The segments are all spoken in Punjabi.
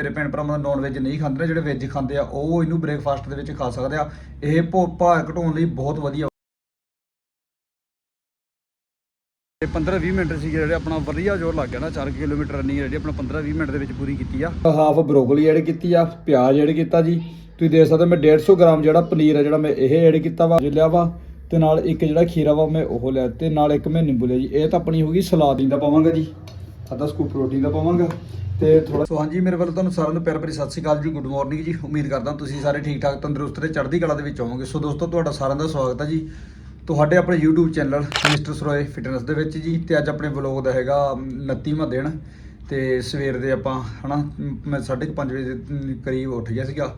ਮੇਰੇ ਭੈਣ ਭਰਾਵਾਂ ਨੌਨ ਵੈਜ ਨਹੀਂ ਖਾਂਦੇ ਨੇ ਜਿਹੜੇ ਵੈਜ ਖਾਂਦੇ ਆ, ਉਹ ਇਹਨੂੰ ਬ੍ਰੇਕਫਾਸਟ ਦੇ ਵਿੱਚ ਖਾ ਸਕਦੇ ਆ। ਇਹ ਭੋ- ਭਾਰ ਘਟਾਉਣ ਲਈ ਬਹੁਤ ਵਧੀਆ। ਇਹ 15-20 ਮਿੰਟ ਸੀਗੇ ਜਿਹੜੇ ਆਪਣਾ ਵਧੀਆ ਜ਼ੋਰ ਲੱਗ ਗਿਆ ਨਾ 4 ਕਿਲੋਮੀਟਰ ਰਨਿੰਗ ਜਿਹੜੀ ਆਪਣਾ 15-20 ਮਿੰਟ ਦੇ ਵਿੱਚ ਪੂਰੀ ਕੀਤੀ ਆ। ਹਾਫ ਬਰੋਕਲੀ ਐਡ ਕੀਤੀ ਆ, ਪਿਆਜ਼ ਐਡ ਕੀਤਾ ਜੀ। ਤੁਸੀਂ ਦੇਖ ਸਕਦੇ ਹੋ ਮੈਂ 150 ਗ੍ਰਾਮ ਜਿਹੜਾ ਪਨੀਰ ਆ, ਜਿਹੜਾ ਮੈਂ ਇਹ ਐਡ ਕੀਤਾ ਵਾ ਲਿਆ ਵਾ, ਤੇ ਨਾਲ ਇੱਕ ਜਿਹੜਾ ਖੀਰਾ ਵਾ, ਮੈਂ ਉਹ ਲਿਆ ਤੇ ਨਾਲ ਇੱਕ ਮੈਂ ਨਿੰਬੂ ਲਿਆ ਜੀ। ਇਹ ਤਾਂ ਆਪਣੀ ਹੋਗੀ ਸਲਾਦ ਦਾ ਪਾਵਾਂਗਾ ਜੀ। ਅੱਧਾ ਸਕੂਪ ਪ੍ਰੋਟੀਨ ਦਾ ਪਾਵਾਂਗਾ ਤੇ ਥੋੜਾ ਸੋ ਹਾਂਜੀ, ਮੇਰੇ ਵੱਲੋਂ ਤੁਹਾਨੂੰ ਸਾਰਿਆਂ ਨੂੰ ਪਿਆਰ ਭਰੀ ਸਤਿ ਸ਼੍ਰੀ ਅਕਾਲ ਜੀ ਗੁੱਡ ਮਾਰਨਿੰਗ ਜੀ। ਉਮੀਦ ਕਰਦਾ ਤੁਸੀਂ ਸਾਰੇ ਠੀਕ ਠਾਕ, ਤੰਦਰੁਸਤ ਤੇ ਚੜ੍ਹਦੀ ਕਲਾ ਦੇ ਵਿੱਚ ਹੋਵੋਗੇ। ਸੋ ਦੋਸਤੋ, ਤੁਹਾਡਾ ਸਾਰਿਆਂ ਦਾ ਸਵਾਗਤ ਹੈ ਜੀ। ਤੁਹਾਡੇ ਆਪਣੇ YouTube channel mister Saroye fitness ਦੇ ਵਿੱਚ ਜੀ, ਤੇ ਅੱਜ ਆਪਣੇ ਵਲੌਗ ਦਾ ਹੈਗਾ 29ਵਾਂ ਦਿਨ। ਤੇ ਸਵੇਰ ਦੇ ਆਪਾਂ, ਹਨਾ, ਮੈਂ 5:30 ਵਜੇ ਦੇ ਕਰੀਬ ਉੱਠ ਗਿਆ ਸੀਗਾ।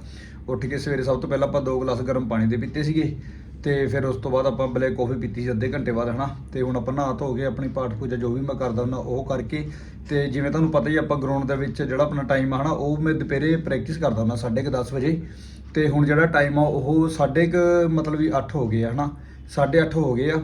ਉੱਠ ਕੇ ਸਵੇਰੇ ਸਭ ਤੋਂ ਪਹਿਲਾਂ ਆਪਾਂ ਦੋ ਗਲਾਸ ਗਰਮ ਪਾਣੀ ਦੇ ਪੀਤੇ ਸੀਗੇ। ਤੇ ਫਿਰ ਉਸ ਤੋਂ ਬਾਅਦ ਆਪਾਂ ਬਲੈਕ ਕਾਫੀ ਪੀਤੀ ਸੀ ਅੱਧੇ ਘੰਟੇ ਬਾਅਦ, ਹਨਾ? ਤੇ ਹੁਣ ਆਪਾਂ ਨਹਾ ਧੋ ਕੇ ਆਪਣੀ ਪਾਠ ਪੂਜਾ ਜੋ ਵੀ ਮੈਂ ਕਰਦਾ ਹੁੰਦਾ, ਉਹ ਕਰਕੇ ਤੇ ਜਿਵੇਂ ਤੁਹਾਨੂੰ ਪਤਾ ਹੀ ਆਪਾਂ ਗਰਾਊਂਡ ਦੇ ਵਿੱਚ ਜਿਹੜਾ ਆਪਣਾ ਟਾਈਮ ਆ, ਹਨਾ, ਉਹ ਮੈਂ ਦੁਪਹਿਰੇ ਪ੍ਰੈਕਟਿਸ ਕਰਦਾ ਹੁੰਦਾ 10:30 ਵਜੇ। ਤੇ ਹੁਣ ਜਿਹੜਾ ਟਾਈਮ ਆ, ਉਹ 8:30 ਮਤਲਬ ਵੀ 8 ਹੋ ਗਏ ਆ, ਹਨਾ? 8:30 ਹੋ ਗਏ ਆ,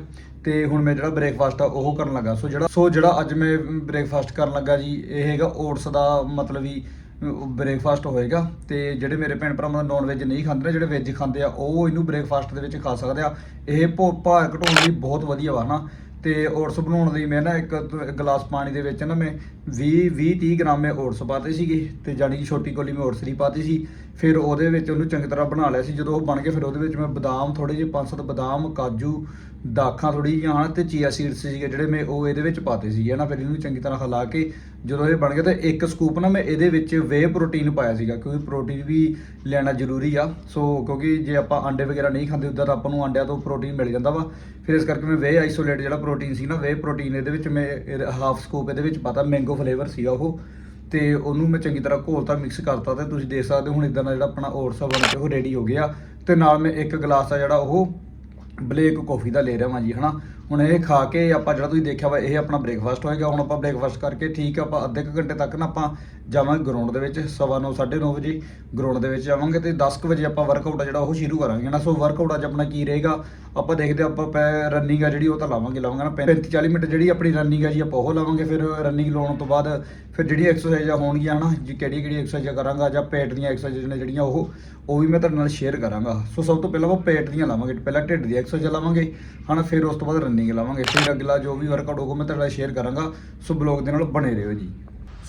ਤੇ ਹੁਣ ਮੈਂ ਜਿਹੜਾ ਬ੍ਰੇਕਫਾਸਟ ਆ, ਉਹ ਕਰਨ ਲੱਗਾ। ਸੋ ਜਿਹੜਾ ਸੋ ਜਿਹੜਾ ਅੱਜ ਮੈਂ ਬ੍ਰੇਕਫਾਸਟ ਕਰਨ ਲੱਗਾ ਜੀ, ਇਹ ਹੈਗਾ ਓਟਸ ਦਾ ਮਤਲਬ ਵੀ ਬ੍ਰੇਕਫਾਸਟ ਹੋਏਗਾ ਤੇ ਜਿਹੜੇ ਮੇਰੇ ਭੈਣ ਭਰਾਵਾਂ ਨੌਨ ਵੈਜ ਨਹੀਂ ਖਾਂਦੇ ਨੇ, ਜਿਹੜੇ ਵੈਜ ਖਾਂਦੇ ਆ, ਉਹ ਇਹਨੂੰ ਬ੍ਰੇਕਫਾਸਟ ਦੇ ਵਿੱਚ ਖਾ ਸਕਦੇ ਆ। ਇਹ ਭੋ- ਭਾਰ ਘਟਾਉਣ ਲਈ ਬਹੁਤ ਵਧੀਆ ਵਾ ਨਾ। ਤੇ ਓਟਸ ਬਣਾਉਣ ਲਈ ਮੈਂ ਨਾ ਇੱਕ ਗਲਾਸ ਪਾਣੀ ਦੇ ਵਿੱਚ ਨਾ ਮੈਂ 20 20 30 ਗ੍ਰਾਮ ਮੈਂ ਓਟਸ ਪਾਤੇ ਸੀਗੇ, ਤੇ ਜਾਨੀ ਕਿ ਛੋਟੀ ਕੋਲੀ ਮੈਂ ਓਟਸ ਦੀ ਪਾਤੀ ਸੀ। ਫਿਰ ਉਹਦੇ ਵਿੱਚ ਉਹਨੂੰ ਚੰਗੀ ਤਰ੍ਹਾਂ ਬਣਾ ਲਿਆ ਸੀ। ਜਦੋਂ ਉਹ ਬਣ ਗਿਆ ਫਿਰ ਉਹਦੇ ਵਿੱਚ ਮੈਂ ਬਦਾਮ ਥੋੜੇ ਜਿਹੇ ਪੰਜ ਸੱਤ ਬਦਾਮ, ਕਾਜੂ ਦਾਖਾਂ ਥੋੜੀ ਜਿਹੀਆਂ ਹਨ ਤੇ ਚੀਆ ਸੀਡਸ ਸੀਗੇ ਜਿਹੜੇ ਮੈਂ ਉਹ ਇਹਦੇ ਵਿੱਚ ਪਾਤੇ ਸੀਗੇ ਨਾ ਫਿਰ ਇਹਨੂੰ ਚੰਗੀ ਤਰ੍ਹਾਂ ਹਿਲਾ ਕੇ ਜਦੋਂ ਇਹ ਬਣ ਗਿਆ ਤੇ ਇੱਕ ਸਕੂਪ ਨਾ ਮੈਂ ਇਹਦੇ ਵਿੱਚ ਵੇ ਪ੍ਰੋਟੀਨ ਪਾਇਆ ਸੀਗਾ, ਕਿਉਂਕਿ ਪ੍ਰੋਟੀਨ ਵੀ ਲੈਣਾ ਜ਼ਰੂਰੀ ਆ। ਸੋ ਕਿਉਂਕਿ ਜੇ ਆਪਾਂ ਅੰਡੇ ਵਗੈਰਾ ਨਹੀਂ ਖਾਂਦੇ ਉਦਾਂ ਤਾਂ ਆਪਾਂ ਨੂੰ ਅੰਡਿਆਂ ਤੋਂ ਪ੍ਰੋਟੀਨ ਮਿਲ ਜਾਂਦਾ ਵਾ। ਫਿਰ ਇਸ ਕਰਕੇ ਮੈਂ ਵੇ ਆਈਸੋਲੇਟ ਜਿਹੜਾ ਪ੍ਰੋਟੀਨ ਸੀ ਨਾ ਵੇ ਪ੍ਰੋਟੀਨ ਇਹਦੇ ਵਿੱਚ ਮੈਂ ਹਾਫ ਸਕੂਪ ਇਹਦੇ ਵਿੱਚ ਪਾਤਾ ਮੈਂਗੋ ਫਲੇਵਰ ਸੀਗਾ ਉਹ। ਤੇ ਉਹਨੂੰ ਮੈਂ ਚੰਗੀ ਤਰ੍ਹਾਂ ਘੋਲਤਾ ਮਿਕਸ ਕਰਤਾ ਤੇ ਤੁਸੀਂ ਦੇਖ ਸਕਦੇ ਹੋ ਹੁਣ ਇਦਾਂ ਦਾ ਜਿਹੜਾ ਆਪਣਾ ਓਟਸ ਬਣ ਕੇ ਉਹ ਰੈਡੀ ਹੋ ਗਿਆ। ਤੇ ਨਾਲ ਮੈਂ ਇੱਕ ਗਲਾਸ ਆ ਜਿਹੜਾ ਉਹ ਬਲੇਕ ਕਾਫੀ ਦਾ ਲੈ ਰਿਹਾ ਵਾਂ ਜੀ ਹਨਾ? ਹੁਣ ਇਹ ਖਾ ਕੇ ਆਪਾਂ ਜਿਹੜਾ ਤੁਸੀਂ ਦੇਖਿਆ ਵਾ ਇਹ ਆਪਣਾ ਬ੍ਰੇਕਫਾਸਟ ਹੋਏਗਾ। ਹੁਣ ਆਪਾਂ ਬ੍ਰੇਕਫਾਸਟ ਕਰਕੇ ਠੀਕ ਆ ਆਪਾਂ ਅੱਧੇ ਕੁ ਘੰਟੇ ਤੱਕ ਨਾ ਆਪਾਂ ਜਾਵਾਂਗੇ ਗਰਾਊਂਡ ਦੇ ਵਿੱਚ ਸਵਾ ਨੌ, ਸਾਢੇ 9 ਵਜੇ ਗਰਾਊਂਡ ਦੇ ਵਿੱਚ ਜਾਵਾਂਗੇ ਤੇ 10 ਕੁ ਵਜੇ ਆਪਾਂ ਵਰਕਆਊਟ ਆ ਜਿਹੜਾ ਉਹ ਸ਼ੁਰੂ ਕਰਾਂਗੇ ਨਾ? ਸੋ ਵਰਕਆਊਟ ਅੱਜ ਆਪਣਾ ਕੀ ਰਹੇਗਾ? ਆਪਾਂ ਦੇਖਦੇ ਹਾਂ ਆਪਾਂ ਪੈ ਰਨਿੰਗ ਆ ਜਿਹੜੀ ਉਹ ਤਾਂ ਲਾਵਾਂਗੇ ਲਾਵਾਂਗੇ ਨਾ 35 40 ਮਿੰਟ ਜਿਹੜੀ ਆਪਣੀ ਰਨਿੰਗ ਆ ਜੀ ਆਪਾਂ ਉਹ ਲਾਵਾਂਗੇ ਫਿਰ ਰਨਿੰਗ ਲਾਉਣ ਤੋਂ ਬਾਅਦ ਫਿਰ ਜਿਹੜੀ ਐਕਸਰਸਾਈਜ਼ਾਂ ਹੋਣਗੀਆਂ ਨਾ? ਜੀ ਕਿਹੜੀ ਕਿਹੜੀ ਐਕਸਰਸਾਈਜ਼ਾਂ ਕਰਾਂਗਾ ਜਾਂ ਪੇਟ ਦੀਆਂ ਐਕਸਰਸਾਈਜ਼ ਨੇ ਜਿਹੜੀਆਂ ਉਹ ਉਹ ਵੀ ਮੈਂ ਤੁਹਾਡੇ ਨਾਲ ਸ਼ੇਅਰ ਕਰਾਂਗਾ। ਸੋ ਸਭ ਤੋਂ ਪਹਿਲਾਂ ਆਪਾਂ ਪੇਟ ਦੀਆਂ ਲਾਵਾਂਗੇ ਪਹਿਲਾਂ ਢਿੱਡ ਦੀ ਐਕਸਰਸਾਈਜ਼ ਲਾਵਾਂਗੇ ਹਨਾ ਫਿਰ ਉਸ ਤੋਂ ਬਾਅਦ ਰਨਿੰਗ ਲਾਵਾਂਗੇ। ਫਿਰ ਅਗਲਾ ਜੋ ਵੀ ਵਰਕਆਊਟ ਹੋਊਗਾ, ਮੈਂ ਤੁਹਾਡੇ ਸ਼ੇਅਰ ਕਰਾਂਗਾ। ਸੋ ਬਲੌਗ ਦੇ ਨਾਲ ਬਣੇ ਰਹੋ ਜੀ।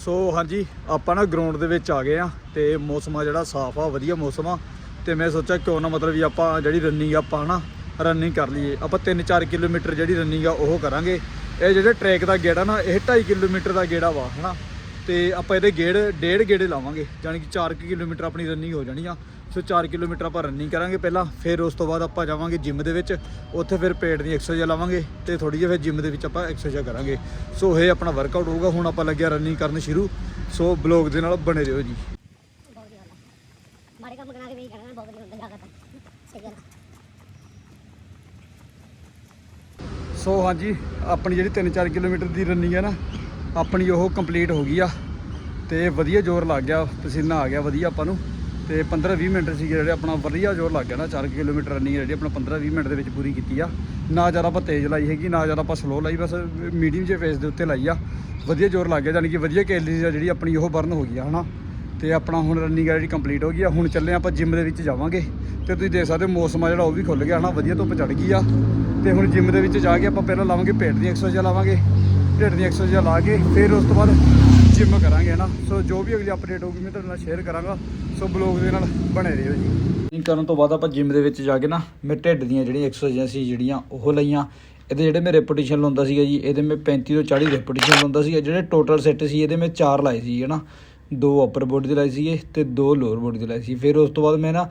ਸੋ ਹਾਂਜੀ, ਆਪਾਂ ਨਾ ਗਰਾਊਂਡ ਦੇ ਵਿੱਚ ਆ ਗਏ ਆ ਤੇ ਮੌਸਮ ਆ ਜਿਹੜਾ ਸਾਫ਼ ਆ, ਵਧੀਆ ਮੌਸਮ ਆ। ਤੇ ਮੈਂ ਸੋਚਿਆ ਕਿਉਂ ਨਾ ਮਤਲਬ ਵੀ ਆਪਾਂ ਜਿਹੜੀ ਰਨਿੰਗ ਆਪਾਂ ਨਾ ਰਨਿੰਗ ਕਰ ਲਈਏ। ਆਪਾਂ 3-4 ਕਿਲੋਮੀਟਰ ਜਿਹੜੀ ਰਨਿੰਗ ਆ, ਉਹ ਕਰਾਂਗੇ। ਇਹ ਜਿਹੜੇ ਟਰੈਕ ਦਾ ਗੇੜਾ ਨਾ, ਇਹ 2.5 ਕਿਲੋਮੀਟਰ ਦਾ ਗੇੜਾ ਵਾ, ਹਨਾ? ਤੇ ਆਪਾਂ ਇਹਦੇ ਗੇੜ, ਡੇਢ ਗੇੜੇ ਲਾਵਾਂਗੇ। ਯਾਨੀ ਕਿ 4 ਕਿਲੋਮੀਟਰ ਆਪਣੀ ਰਨਿੰਗ ਹੋ ਜਾਣੀ ਆ। ਸੋ 4 ਕਿਲੋਮੀਟਰ ਆਪਾਂ ਰਨਿੰਗ ਕਰਾਂਗੇ ਪਹਿਲਾਂ ਫਿਰ ਉਸ ਤੋਂ ਬਾਅਦ ਆਪਾਂ ਜਾਵਾਂਗੇ ਜਿਮ ਦੇ ਵਿੱਚ। ਉੱਥੇ ਫਿਰ ਪੇਟ ਦੀ ਐਕਸਰਸਾਈਜ਼ ਲਾਵਾਂਗੇ ਤੇ ਥੋੜੀ ਜਿਹੀ ਫਿਰ ਜਿਮ ਦੇ ਵਿੱਚ ਆਪਾਂ ਐਕਸਰਸਾਈਜ਼ ਕਰਾਂਗੇ। ਸੋ ਇਹ ਆਪਣਾ ਵਰਕਆਊਟ ਹੋਊਗਾ ਹੁਣ ਆਪਾਂ ਲੱਗਿਆ ਰਨਿੰਗ ਕਰਨ ਸ਼ੁਰੂ। ਸੋ ਬਲੌਗ ਦੇ ਨਾਲ ਬਣੇ ਰਹੋ ਜੀ। ਕੰਮ ਕਰਾ ਕੇ ਵੀ ਬਹੁਤ ਵਧੀਆ ਹੁੰਦਾ ਸਹੀ ਗੱਲ। ਸੋ ਹਾਂਜੀ ਆਪਣੀ ਜਿਹੜੀ 3-4 ਕਿਲੋਮੀਟਰ ਦੀ ਰਨਿੰਗ ਹੈ ਨਾ ਆਪਣੀ ਉਹ ਕੰਪਲੀਟ ਹੋ ਗਈ ਆ। ਤੇ ਵਧੀਆ ਜ਼ੋਰ ਲੱਗ ਗਿਆ ਪਸੀਨਾ ਆ ਗਿਆ ਵਧੀਆ ਆਪਾਂ ਨੂੰ। ਤੇ 15-20 ਮਿੰਟ ਸੀਗੇ ਜਿਹੜੇ ਆਪਣਾ ਵਧੀਆ ਜ਼ੋਰ ਲੱਗ ਗਿਆ ਨਾ 4 ਕਿਲੋਮੀਟਰ ਰਨਿੰਗ ਜਿਹੜੀ ਆਪਣਾ 15-20 ਮਿੰਟ ਦੇ ਵਿੱਚ ਪੂਰੀ ਕੀਤੀ ਆ। ਨਾ ਜ਼ਿਆਦਾ ਆਪਾਂ ਤੇਜ਼ ਲਾਈ ਹੈਗੀ, ਨਾ ਜ਼ਿਆਦਾ ਆਪਾਂ ਸਲੋ ਲਾਈ, ਬਸ ਮੀਡੀਅਮ ਜਿਹੇ ਫੇਸ ਦੇ ਉੱਤੇ ਲਾਈ ਆ। ਵਧੀਆ ਜ਼ੋਰ ਲੱਗ ਗਿਆ, ਯਾਨੀ ਕਿ ਵਧੀਆ ਕੈਲਰੀਜ਼ ਆ ਜਿਹੜੀ ਆਪਣੀ ਉਹ ਬਰਨ ਹੋ ਗਈ ਆ, ਹਨਾ? ਤੇ ਆਪਣਾ ਹੁਣ ਰਨਿੰਗ ਜਿਹੜੀ ਕੰਪਲੀਟ ਹੋ ਗਈ ਆ। ਹੁਣ ਚੱਲੇ ਆਪਾਂ ਜਿਮ ਦੇ ਵਿੱਚ ਜਾਵਾਂਗੇ। ਤੇ ਤੁਸੀਂ ਦੇਖ ਸਕਦੇ ਹੋ ਮੌਸਮ ਆ ਜਿਹੜਾ, ਉਹ ਵੀ ਖੁੱਲ ਗਿਆ, ਹਨਾ? ਵਧੀਆ ਧੁੱਪ ਚੜ ਗਈ ਆ। ਤੇ ਹੁਣ ਜਿਮ ਦੇ ਵਿੱਚ ਜਾ ਕੇ ਆਪਾਂ ਪਹਿਲਾਂ ਲਾਵਾਂਗੇ ਪੇਟ ਦੀ ਐਕਸਰਸਾਈਜ਼ ਲਾਵਾਂਗੇ। ਢਿੱਡ ਦੀ ਐਕਸਰਸਾਈਜ਼ ਲਾ ਕੇ, ਫਿਰ ਉਸ ਤੋਂ ਬਾਅਦ ਜਿਮ ਕਰਾਂਗੇ ਨਾ ਸੋ ਜੋ ਵੀ ਅਗਲੀ ਅਪਡੇਟ ਹੋਊਗੀ, ਮੈਂ ਤੁਹਾਡੇ ਨਾਲ ਸ਼ੇਅਰ ਕਰਾਂਗਾ। ਸੋ ਬਲੌਗ ਦੇ ਨਾਲ ਬਣੇ ਰਹੋ ਜੀ। ਜਿਮ ਕਰਨ ਤੋਂ ਬਾਅਦ ਆਪਾਂ ਜਿਮ ਦੇ ਵਿੱਚ ਜਾ ਕੇ ਨਾ ਮੈਂ ਢਿੱਡ ਦੀਆਂ ਜਿਹੜੀਆਂ ਐਕਸਰਸਾਈਜ਼ਾਂ ਸੀ ਜਿਹੜੀਆਂ, ਉਹ ਲਈਆਂ। ਇਹਦੇ ਜਿਹੜੇ ਮੈਂ ਰੈਪੀਟੀਸ਼ਨ ਲਾਉਂਦਾ ਸੀਗਾ ਜੀ, ਇਹਦੇ ਮੈਂ 35 ਤੋਂ 40 ਰੈਪੀਟੀਸ਼ਨ ਲਾਉਂਦਾ ਸੀਗਾ। ਜਿਹੜੇ ਟੋਟਲ ਸੈੱਟ ਸੀ, ਇਹਦੇ ਮੈਂ 4 ਲਾਏ ਸੀ, ਹਨਾ? ਦੋ ਅਪਰ ਬੋਡੀ ਦੇ ਲਾਏ ਸੀਗੇ ਤੇ ਦੋ ਲੋਅਰ ਬੋਡੀ ਦੇ ਲਾਏ ਸੀ। ਫਿਰ ਉਸ ਤੋਂ ਬਾਅਦ ਮੈਂ ਨਾ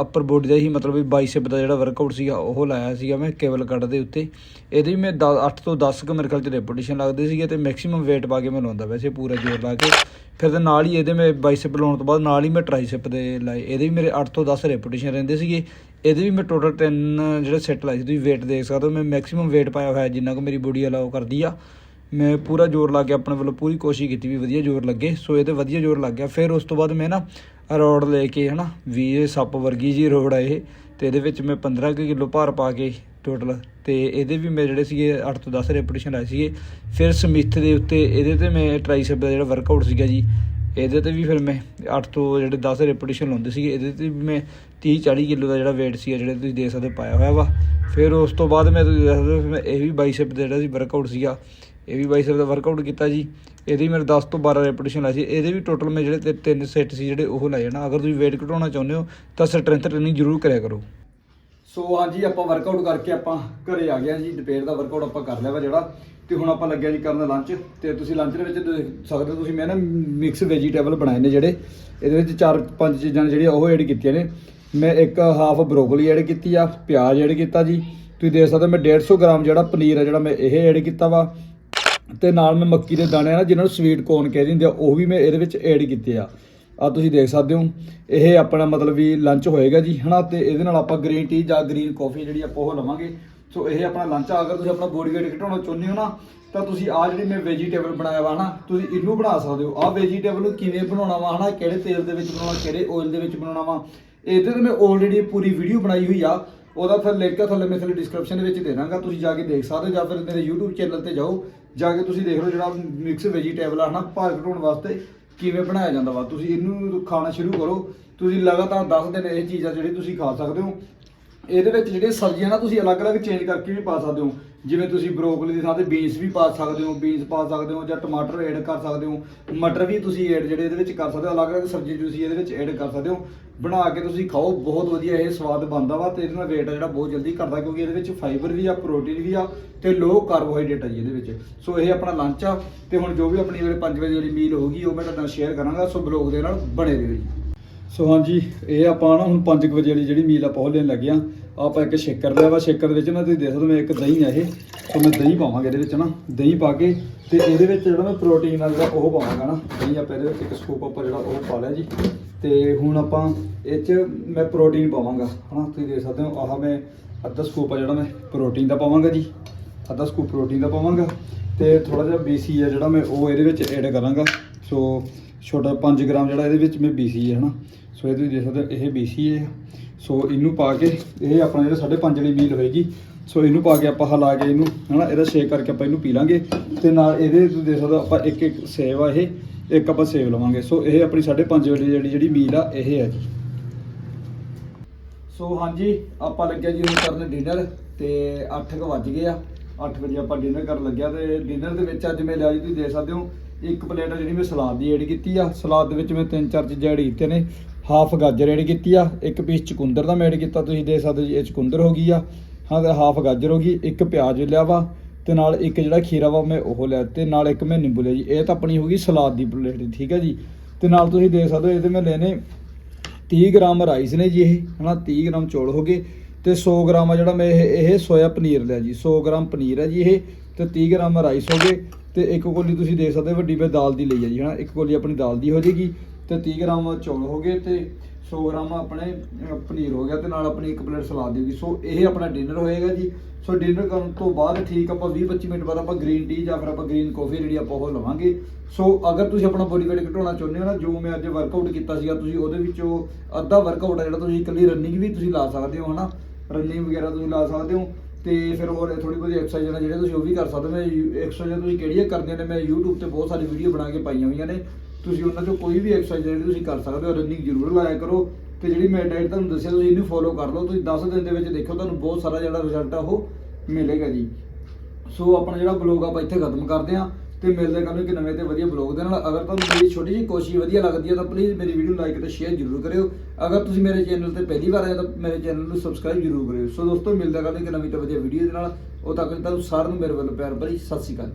ਅਪਰ ਬੋਡੀ ਦਾ ਹੀ ਮਤਲਬ ਵੀ ਬਾਈਸੈਪ ਦਾ ਜਿਹੜਾ ਵਰਕਆਊਟ ਸੀਗਾ, ਉਹ ਲਾਇਆ ਸੀਗਾ ਮੈਂ ਕੇਬਲ ਕੱਟ ਦੇ ਉੱਤੇ। ਇਹਦੇ ਵੀ ਮੈਂ 8 ਤੋਂ 10 ਕੁ ਮੇਰੇ ਖਿਆਲ ਚ ਰੈਪੀਟੀਸ਼ਨ ਲੱਗਦੇ ਸੀਗੇ ਤੇ ਮੈਕਸਿਮਮ weight ਪਾ ਕੇ ਮੈਂ ਲਾਉਂਦਾ ਵੈਸੇ ਪੂਰਾ ਜ਼ੋਰ ਲਾ ਕੇ। ਫਿਰ ਤੇ ਨਾਲ ਹੀ ਇਹਦੇ ਮੈਂ ਬਾਈਸੈਪ ਲਾਉਣ ਤੋਂ ਬਾਅਦ ਨਾਲ ਹੀ ਮੈਂ ਟ੍ਰਾਈਸੈਪ ਦੇ ਲਾਏ। ਇਹਦੇ ਵੀ ਮੇਰੇ 8 ਤੋਂ 10 ਰੈਪੀਟੀਸ਼ਨ ਰਹਿੰਦੇ ਸੀਗੇ। ਇਹਦੇ ਵੀ ਮੈਂ ਟੋਟਲ 10 ਜਿਹੜੇ ਸੈੱਟ ਲਾਏ ਸੀ, ਤੁਸੀਂ weight ਦੇਖ ਸਕਦੇ ਹੋ। ਮੈਂ ਮੈਕਸਿਮਮ weight ਪਾਇਆ ਹੋਇਆ ਜਿੰਨਾ ਕੁ ਮੇਰੀ ਬੋਡੀ ਅਲਾਉ ਕਰਦੀ ਆ। ਮੈਂ ਪੂਰਾ ਜ਼ੋਰ ਲਾ ਕੇ ਆਪਣੇ ਵੱਲੋਂ ਪੂਰੀ ਕੋਸ਼ਿਸ਼ ਕੀਤੀ ਵੀ ਵਧੀਆ ਜ਼ੋਰ ਲੱਗੇ। ਸੋ ਇਹਦੇ ਵਧੀਆ ਜ਼ੋਰ ਲੱਗ ਗਿਆ। ਫਿਰ ਉਸ ਤੋਂ ਬਾਅਦ ਮੈਂ ਨਾ ਰੋਡ ਲੈ ਕੇ ਹਨਾ, ਵੀ ਇਹ ਸੱਪ ਵਰਗੀ ਜੀ ਰੋਡ ਆ ਇਹ, ਤੇ ਇਹਦੇ ਵਿੱਚ ਮੈਂ 15 ਕੁ ਕਿਲੋ ਭਾਰ ਪਾ ਕੇ ਟੋਟਲ ਤੇ ਇਹਦੇ ਵੀ ਮੈਂ ਜਿਹੜੇ ਸੀਗੇ 8 ਤੋਂ 10 ਰੈਪੀਟੀਸ਼ਨ ਲਾਏ ਸੀਗੇ। ਫਿਰ ਸਮਿਥ ਦੇ ਉੱਤੇ ਇਹਦੇ ਤੇ ਮੈਂ ਟ੍ਰਾਈਸੈਪ ਦਾ ਜਿਹੜਾ ਵਰਕਆਊਟ ਸੀਗਾ ਜੀ, ਇਹਦੇ ਤੇ ਵੀ ਫਿਰ ਮੈਂ 8 ਤੋਂ ਜਿਹੜੇ 10 ਰੈਪੀਟੀਸ਼ਨ ਲਾਉਂਦੇ ਸੀਗੇ, ਇਹਦੇ ਤੇ ਵੀ ਮੈਂ 30 40 ਕਿਲੋ ਦਾ ਜਿਹੜਾ weight ਸੀਗਾ ਜਿਹੜਾ ਤੁਸੀਂ ਦੇਖ ਸਕਦੇ ਹੋ, ਪਾਇਆ ਹੋਇਆ ਵਾ। ਫਿਰ ਉਸ ਤੋਂ ਬਾਅਦ ਮੈਂ ਤੁਸੀਂ ਦੇਖ ਸਕਦੇ ਹੋ ਮੈਂ ਇਹ ਵੀ ਬਾਈਸੈਪ ਦਾ ਜਿਹੜਾ ਸੀ ਵਰਕਆਊਟ ਸੀਗਾ ਇਹ ਵੀ ਬਾਈਸੈਪ ਦਾ ਵਰਕਆਊਟ ਕੀਤਾ ਜੀ। ਇਹਦੇ ਮੇਰੇ 10 ਤੋਂ 12 ਰੈਪੀਟੀਸ਼ਨ ਲਾਈ ਸੀ। ਇਹਦੇ ਵੀ ਟੋਟਲ ਮੈਂ ਜਿਹੜੇ ਤੇ- ਤਿੰਨ ਸੈੱਟ ਸੀ ਜਿਹੜੇ ਉਹ ਲਾਏ ਜਾਣਾ ਅਗਰ ਤੁਸੀਂ weight ਘਟਾਉਣਾ ਚਾਹੁੰਦੇ ਹੋ, ਤਾਂ ਸਟਰੈਂਥ ਟ੍ਰੇਨਿੰਗ ਜ਼ਰੂਰ ਕਰਿਆ ਕਰੋ। ਸੋ ਹਾਂਜੀ ਆਪਾਂ ਵਰਕਆਊਟ ਕਰਕੇ ਆਪਾਂ ਘਰੇ ਆ ਗਏ ਜੀ। ਦੁਪਹਿਰ ਦਾ ਵਰਕਆਊਟ ਆਪਾਂ ਕਰ ਲਿਆ ਵਾ ਜਿਹੜਾ। ਤੇ ਹੁਣ ਆਪਾਂ ਲੱਗਿਆ ਜੀ ਕਰਨ ਲੰਚ ਤੇ ਤੁਸੀਂ ਲੰਚ ਦੇ ਵਿੱਚ ਦੇਖ ਸਕਦੇ ਹੋ ਤੁਸੀਂ, ਮੈਂ ਨਾ ਮਿਕਸ ਵੈਜੀਟੇਬਲ ਬਣਾਏ ਨੇ ਜਿਹੜੇ। ਇਹਦੇ ਵਿੱਚ ਚਾਰ ਪੰਜ ਚੀਜ਼ਾਂ ਜਿਹੜੀਆਂ, ਉਹ ਐਡ ਕੀਤੀਆਂ ਨੇ। ਮੈਂ ਇੱਕ ਹਾਫ ਬਰੋਕਲੀ ਐਡ ਕੀਤੀ ਆ, ਪਿਆਜ਼ ਐਡ ਕੀਤਾ ਜੀ। ਤੁਸੀਂ ਦੇਖ ਸਕਦੇ ਹੋ ਮੈਂ 150 ਗ੍ਰਾਮ ਜਿਹੜਾ ਪਨੀਰ ਆ ਜਿਹੜਾ ਮੈਂ ਇਹ ਐਡ ਕੀਤਾ ਵਾ। ਤੇ ਨਾਲ ਮੈਂ ਮੱਕੀ ਦੇ ਦਾਣੇ ਆ ਨਾ, ਜਿਨ੍ਹਾਂ ਨੂੰ ਸਵੀਟ ਕੋਰਨ ਕਹਿ ਦਿੰਦੇ ਆ, ਉਹ ਵੀ ਮੈਂ ਇਹਦੇ ਵਿੱਚ ਐਡ ਕੀਤੇ ਆ। ਆ ਤੁਸੀਂ ਦੇਖ ਸਕਦੇ ਹੋ। ਇਹ ਆਪਣਾ ਮਤਲਬ ਵੀ ਲੰਚ ਹੋਏਗਾ ਜੀ, ਹਨਾ? ਤੇ ਇਹਦੇ ਨਾਲ ਆਪਾਂ ਗ੍ਰੀਨ ਟੀ ਜਾਂ ਗ੍ਰੀਨ ਕਾਫੀ ਜਿਹੜੀ ਆਪਾਂ ਉਹ ਲਵਾਂਗੇ। ਸੋ ਇਹ ਆਪਣਾ ਲੰਚ ਆ। ਅਗਰ ਤੁਸੀਂ ਆਪਣਾ ਬੋਡੀ weight ਘਟਾਉਣਾ ਚਾਹੁੰਦੇ ਹੋ ਨਾ, ਤਾਂ ਤੁਸੀਂ ਆ ਜਿਹੜੀ ਮੈਂ ਵੈਜੀਟੇਬਲ ਬਣਾਇਆ ਵਾ ਨਾ, ਤੁਸੀਂ ਇਹਨੂੰ ਬਣਾ ਸਕਦੇ ਹੋ। ਆ ਵੈਜੀਟੇਬਲ ਨੂੰ ਕਿਵੇਂ ਬਣਾਉਣਾ ਵਾ, ਹਨਾ? ਕਿਹੜੇ ਤੇਲ ਦੇ ਵਿੱਚ ਬਣਾਉਣਾ, ਕਿਹੜੇ ਆਇਲ ਦੇ ਵਿੱਚ ਬਣਾਉਣਾ ਵਾ? ਇਹਦੇ ਤੇ ਮੈਂ ਆਲਰੇਡੀ ਪੂਰੀ ਵੀਡੀਓ ਬਣਾਈ ਹੋਈ ਆ। ਉਹਦਾ ਫਿਰ ਲਿੰਕ ਆ ਥੱਲੇ ਮੈਂ ਥੱਲੇ ਡਿਸਕ੍ਰਿਪਸ਼ਨ ਦੇ ਵਿੱਚ ਦੇ ਦਾਂਗਾ। ਤੁਸੀਂ ਜਾ ਕੇ ਦੇਖ ਸਕਦੇ ਹੋ ਜਾਂ ਫਿਰ ਮੇਰੇ YouTube ਚੈਨਲ ਤੇ ਜਾਓ। ਜਾ ਕੇ ਤੁਸੀਂ ਦੇਖ ਲਓ ਜਿਹੜਾ ਮਿਕਸ ਵੈਜੀਟੇਬਲ ਆ ਹਨਾ, ਭਾਰ ਘਟਾਉਣ ਵਾਸਤੇ ਕਿਵੇਂ ਬਣਾਇਆ ਜਾਂਦਾ ਵਾ। ਤੁਸੀਂ ਇਹਨੂੰ ਖਾਣਾ ਸ਼ੁਰੂ ਕਰੋ। ਤੁਸੀਂ ਲਗਾਤਾਰ 10 ਦਿਨ ਇਹ ਚੀਜ਼ਾਂ ਜਿਹੜੀ ਤੁਸੀਂ ਖਾ ਸਕਦੇ ਹੋ। ਇਹਦੇ ਵਿੱਚ ਜਿਹੜੀਆਂ ਸਬਜ਼ੀਆਂ ਨਾ ਤੁਸੀਂ ਅਲੱਗ-ਅਲੱਗ ਚੇਂਜ ਕਰਕੇ ਵੀ ਪਾ ਸਕਦੇ ਹੋ। ਜਿਵੇਂ ਤੁਸੀਂ ਬਰੋਕਲੀ ਦੀ ਥਾਂ ਤੇ ਬੀਨਸ ਵੀ ਪਾ ਸਕਦੇ ਹੋ ਬੀਨਸ ਪਾ ਸਕਦੇ ਹੋ ਜਾਂ ਟਮਾਟਰ ਐਡ ਕਰ ਸਕਦੇ ਹੋ, ਮਟਰ ਵੀ ਤੁਸੀਂ ਐਡ ਜਿਹੜੇ ਇਹਦੇ ਵਿੱਚ ਕਰ ਸਕਦੇ ਹੋ, ਅਲੱਗ-ਅਲੱਗ ਸਬਜ਼ੀ ਤੁਸੀਂ ਇਹਦੇ ਵਿੱਚ ਐਡ ਕਰ ਸਕਦੇ ਹੋ, ਬਣਾ ਕੇ ਤੁਸੀਂ ਖਾਓ, ਬਹੁਤ ਵਧੀਆ ਇਹ ਸਵਾਦ ਬਣਦਾ ਵਾ ਤੇ ਇਹਦੇ ਨਾਲ weight ਜਿਹੜਾ ਬਹੁਤ ਜਲਦੀ ਘਟਦਾ ਕਿਉਂਕਿ ਇਹਦੇ ਵਿੱਚ ਫਾਈਬਰ ਵੀ ਆ ਪ੍ਰੋਟੀਨ ਵੀ ਆ ਤੇ ਲੋ ਕਾਰਬੋਹਾਈਡਰੇਟ ਆ ਜੀ ਇਹਦੇ ਵਿੱਚ। ਸੋ ਇਹ ਆਪਣਾ ਲੰਚ ਆ ਤੇ ਹੁਣ ਜੋ ਵੀ ਆਪਣੀ ਜਿਹੜੇ 5 ਵਜੇ ਜਿਹੜੀ ਮੀਲ ਹੋਊਗੀ ਉਹ ਮੈਂ ਤੁਹਾਡੇ ਨਾਲ ਸ਼ੇਅਰ ਕਰਾਂਗਾ ਸੋ ਬਲੌਗ ਦੇ ਨਾਲ ਬਣੇ ਰਹੋ ਜੀ। ਸੋ ਹਾਂਜੀ, ਇਹ ਆਪਾਂ ਨਾ ਹੁਣ 5 ਵਜੇ ਵਾਲੀ ਜਿਹੜੀ ਮੀਲ ਆਪਾਂ ਉਹ ਲੈਣ ਲੱਗੇ ਆ ਆਪਾਂ ਇੱਕ ਸ਼ੇਕਰ ਲਿਆ ਵਾ, ਸ਼ੇਕਰ ਦੇ ਵਿੱਚ ਨਾ ਤੁਸੀਂ ਦੇਖ ਸਕਦੇ ਹੋ, ਮੈਂ ਇੱਕ ਦਹੀਂ ਆ ਇਹ। ਸੋ ਮੈਂ ਦਹੀਂ ਪਾਵਾਂਗਾ ਇਹਦੇ ਵਿੱਚ ਨਾ, ਦਹੀਂ ਪਾ ਕੇ ਤੇ ਇਹਦੇ ਵਿੱਚ ਜਿਹੜਾ ਮੈਂ ਪ੍ਰੋਟੀਨ ਨਾਲ ਜਿਹੜਾ ਉਹ ਪਾਵਾਂਗਾ ਨਾ, ਦਹੀਂ ਆਪਾਂ ਇਹਦੇ ਵਿੱਚ ਇੱਕ ਸਕੂਪ ਆਪਾਂ ਜਿਹੜਾ ਉਹ ਪਾ ਲਿਆ ਜੀ। ਤੇ ਹੁਣ ਆਪਾਂ ਇਹ 'ਚ ਮੈਂ ਪ੍ਰੋਟੀਨ ਪਾਵਾਂਗਾ, ਹਨਾ, ਤੁਸੀਂ ਦੇਖ ਸਕਦੇ ਹੋ, ਆਹ ਮੈਂ ਅੱਧਾ ਸਕੂਪ ਆ ਜਿਹੜਾ ਮੈਂ ਪ੍ਰੋਟੀਨ ਦਾ ਪਾਵਾਂਗਾ ਜੀ। ਅੱਧਾ ਸਕੂਪ ਪ੍ਰੋਟੀਨ ਦਾ ਪਾਵਾਂਗਾ ਤੇ ਥੋੜਾ ਜਿਹਾ BC ਆ ਜਿਹੜਾ ਮੈਂ ਉਹ ਇਹਦੇ ਵਿੱਚ ਐਡ ਕਰਾਂਗਾ। ਸੋ ਛੋਟਾ 5 ਗ੍ਰਾਮ ਜਿਹੜਾ ਇਹਦੇ ਵਿੱਚ ਮੈਂ BC ਹੈ ਹਨਾ। ਸੋ ਇਹ ਤੁਸੀਂ ਦੇਖ ਸਕਦੇ ਹੋ ਇਹ BC ਹੈ ਸੋ ਇਹਨੂੰ ਪਾ ਕੇ ਇਹ ਆਪਣਾ ਜਿਹੜਾ 5.5 ਵਾਲੀ ਮੀਲ ਹੋਏਗੀ, ਸੋ ਇਹਨੂੰ ਪਾ ਕੇ ਆਪਾਂ ਹਿਲਾ ਕੇ ਇਹਨੂੰ, ਹਨਾ, ਇਹਦਾ ਸ਼ੇਕ ਕਰਕੇ ਆਪਾਂ ਇਹਨੂੰ ਪੀ ਲਾਂਗੇ। ਤੇ ਨਾਲ ਇਹਦੇ ਤੁਸੀਂ ਦੇਖ ਸਕਦੇ ਹੋ ਆਪਾਂ ਇੱਕ ਇੱਕ ਸੇਵ ਆ ਇਹ, ਇੱਕ ਆਪਾਂ ਸੇਵ ਲਵਾਂਗੇ। ਸੋ ਇਹ ਆਪਣੀ 5.5 ਵਾਲੀ ਜਿਹੜੀ ਜਿਹੜੀ ਮੀਲ ਆ, ਇਹ ਹੈ ਜੀ। ਸੋ ਹਾਂਜੀ, ਆਪਾਂ ਲੱਗਿਆ ਜੀ ਹੁਣ ਕਰਨ ਡਿਨਰ ਤੇ 8 ਕੁ ਵੱਜ ਗਏ ਆ। 8 ਵਜੇ ਆਪਾਂ ਡਿਨਰ ਕਰਨ ਲੱਗਿਆ ਤੇ ਡਿਨਰ ਦੇ ਵਿੱਚ ਅੱਜ ਮੈਂ ਲਿਆ ਜੀ, ਤੁਸੀਂ ਦੇਖ ਸਕਦੇ ਹੋ, ਇੱਕ ਪਲੇਟ ਜਿਹੜੀ ਮੈਂ ਸਲਾਦ ਦੀ ਐਡ ਕੀਤੀ ਆ। ਸਲਾਦ ਦੇ ਵਿੱਚ ਮੈਂ ਤਿੰਨ ਚਾਰ ਚੀਜ਼ਾਂ ਐਡ ਕੀਤੀਆਂ ਨੇ। ਹਾਫ ਗਾਜਰ ਐਡ ਕੀਤੀ ਆ, ਇੱਕ ਪੀਸ ਚਕੁੰਦਰ ਦਾ ਮੈਂ ਐਡ ਕੀਤਾ, ਤੁਸੀਂ ਦੇਖ ਸਕਦੇ ਹੋ ਜੀ, ਇਹ ਚਕੁੰਦਰ ਹੋ ਗਈ ਆ। ਹਾਂ, ਤੇ ਹਾਫ ਗਾਜਰ ਹੋ ਗਈ, ਇੱਕ ਪਿਆਜ਼ ਲਿਆ ਵਾ, ਤੇ ਨਾਲ ਇੱਕ ਜਿਹੜਾ ਖੀਰਾ ਵਾ, ਮੈਂ ਉਹ ਲਿਆ, ਤੇ ਨਾਲ ਇੱਕ ਮੈਂ ਨਿੰਬੂ ਲਿਆ ਜੀ। ਇਹ ਤਾਂ ਆਪਣੀ ਹੋ ਗਈ ਸਲਾਦ ਦੀ ਪਲੇਟ ਠੀਕ ਹੈ ਜੀ? ਤੇ ਨਾਲ ਤੁਸੀਂ ਦੇਖ ਸਕਦੇ ਹੋ, ਇਹਦੇ ਮੈਂ ਲੈਨੇ 30 ਗ੍ਰਾਮ ਰਾਈਸ ਨੇ ਜੀ ਇਹ, ਹਨਾ 30 ਗ੍ਰਾਮ ਚੌਲ ਹੋ ਗਏ, ਤੇ 100 ਗ੍ਰਾਮ ਆ ਜਿਹੜਾ ਮੈਂ ਇਹ ਇਹ ਸੋਇਆ ਪਨੀਰ ਲਿਆ ਜੀ 100 ਗ੍ਰਾਮ ਪਨੀਰ ਹੈ ਜੀ ਇਹ, ਤੇ 30 ਗ੍ਰਾਮ ਰਾਈਸ ਹੋ ਗਏ, ਤੇ ਇੱਕ ਕੋਲੀ ਤੁਸੀਂ ਦੇਖ ਸਕਦੇ ਹੋ, ਵੱਡੀ ਮੈਂ ਦਾਲ ਦੀ ਲਈ ਹੈ ਜੀ, ਹਨਾ, ਇੱਕ ਕੋਲੀ ਆਪਣੀ ਦਾਲ ਦੀ ਹੋ ਜਾਏਗੀ ਤੇ 30 ਗ੍ਰਾਮ ਚੌਲ ਹੋ ਗਏ ਤੇ 100 ਗ੍ਰਾਮ ਆਪਣੇ ਪਨੀਰ ਹੋ ਗਿਆ ਤੇ ਨਾਲ ਆਪਣੀ ਇੱਕ ਪਲੇਟ ਸਲਾਦ ਦੀ ਹੋਗੀ ਸੋ ਇਹ ਆਪਣਾ ਡਿਨਰ ਹੋਏਗਾ ਜੀ। ਸੋ ਡਿਨਰ ਕਰਨ ਤੋਂ ਬਾਅਦ ਠੀਕ ਆਪਾਂ 20 25 ਮਿੰਟ ਬਾਅਦ ਆਪਾਂ ਗ੍ਰੀਨ ਟੀ ਜਾਂ ਫਿਰ ਆਪਾਂ ਗ੍ਰੀਨ ਕਾਫੀ ਜਿਹੜੀ ਆਪਾਂ ਉਹ ਲਵਾਂਗੇ। ਸੋ ਅਗਰ ਤੁਸੀਂ ਆਪਣਾ ਬੋਡੀ weight ਘਟਾਉਣਾ ਚਾਹੁੰਦੇ ਹੋ ਨਾ, ਜੋ ਮੈਂ ਅੱਜ ਵਰਕਆਊਟ ਕੀਤਾ ਸੀਗਾ, ਤੁਸੀਂ ਉਹਦੇ ਵਿੱਚੋਂ ਅੱਧਾ ਵਰਕਆਊਟ ਹੈ ਜਿਹੜਾ ਤੁਸੀਂ ਇਕੱਲੀ ਰਨਿੰਗ ਵੀ ਤੁਸੀਂ ਲਾ ਸਕਦੇ ਹੋ, ਹਨਾ? ਰਨਿੰਗ ਵਗੈਰਾ ਤੁਸੀਂ ਲਾ ਸਕਦੇ ਹੋ। ਤੇ ਫਿਰ ਹੋਰ ਥੋੜੀ ਬਹੁਤੀ ਐਕਸਰਸਾਈਜ਼ਾਂ ਨੇ ਜਿਹੜੇ ਤੁਸੀਂ ਉਹ ਵੀ ਕਰ ਸਕਦੇ ਹੋ। ਮੈਂ ਐਕਸਰਸਾਈਜ਼ ਤੁਸੀਂ ਕਿਹੜੀਆਂ ਕਰਦੀਆਂ ਨੇ? ਮੈਂ YouTube ਤੇ ਬਹੁਤ ਸਾਰੀ ਵੀਡੀਓ ਬਣਾ ਕੇ ਪਾਈਆਂ ਹੋਈਆਂ ਨੇ। ਤੁਸੀਂ ਉਹਨਾਂ ਚੋਂ ਕੋਈ ਵੀ ਐਕਸਰਸਾਈਜ਼ ਜਿਹੜੀ ਤੁਸੀਂ ਕਰ ਸਕਦੇ ਹੋ ਰਨਿੰਗ ਜ਼ਰੂਰ ਲਾਇਆ ਕਰੋ। ਤੇ ਜਿਹੜੀ ਮੈਂ ਡਾਈਟ ਤੁਹਾਨੂੰ ਦੱਸਿਆ, ਤੁਸੀਂ ਇਹਨੂੰ ਫੋਲੋ ਕਰ ਲਓ। ਤੁਸੀਂ 10 ਦਿਨ ਦੇ ਵਿੱਚ ਦੇਖੋ ਤੁਹਾਨੂੰ ਬਹੁਤ ਸਾਰਾ ਜਿਹੜਾ ਰਿਜ਼ਲਟ ਆ ਉਹ ਮਿਲੇਗਾ ਜੀ। ਸੋ ਆਪਣਾ ਜਿਹੜਾ ਬਲੌਗ ਆਪਾਂ ਇੱਥੇ ਖਤਮ ਕਰਦੇ ਹਾਂ ਤੇ ਮਿਲਦੇ ਹਾਂ ਨੂੰ ਕਿ ਨਵੇਂ ਤੇ ਵਧੀਆ ਬਲੌਗ ਦੇ ਨਾਲ। ਅਗਰ ਤੁਹਾਨੂੰ ਮੇਰੀ ਛੋਟੀ ਜਿਹੀ ਕੋਸ਼ਿਸ਼ ਵਧੀਆ ਲੱਗਦੀ ਹੈ, ਤਾਂ ਪਲੀਜ਼ ਮੇਰੀ ਵੀਡੀਓ ਲਾਈਕ ਤੇ ਸ਼ੇਅਰ ਜ਼ਰੂਰ ਕਰਿਓ। ਅਗਰ ਤੁਸੀਂ ਮੇਰੇ ਚੈਨਲ ਤੇ ਪਹਿਲੀ ਵਾਰ ਆਏ ਤਾਂ ਮੇਰੇ ਚੈਨਲ ਨੂੰ ਸਬਸਕ੍ਰਾਈਬ ਜ਼ਰੂਰ ਕਰਿਓ। ਸੋ ਦੋਸਤੋ, ਮਿਲਦਾ ਹਾਂ ਨੂੰ ਕਿ ਨਵੀਂ ਤੇ ਵਧੀਆ ਵੀਡੀਓ ਦੇ ਨਾਲ। ਉਹ ਤੱਕ ਤੁਹਾਨੂੰ ਸਾਰਿਆਂ ਨੂੰ ਮੇਰੇ ਵੱਲੋਂ ਪਿਆਰ ਭਰੀ ਸਤਿ ਸ਼੍ਰੀ ਅਕਾਲ